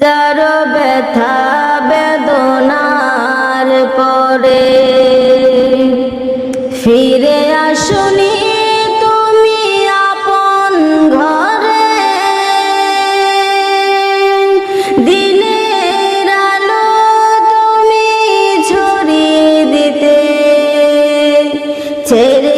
যার ব্যথা বেদনার পরে। ফিরে আসনি তুমি আপন ঘরে। দিনের আলো তুমি ছড়িয়ে দিতে। ছেড়ে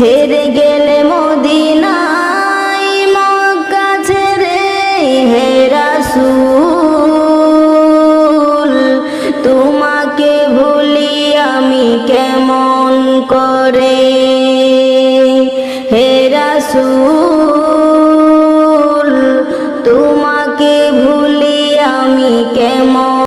ছেড়ে গেলে মদিনায়, মক্কা ছেড়ে হে রাসূল, তোমাকে ভুলি আমি কেমন করে? হে রাসূল, তোমাকে ভুলি আমি কেমন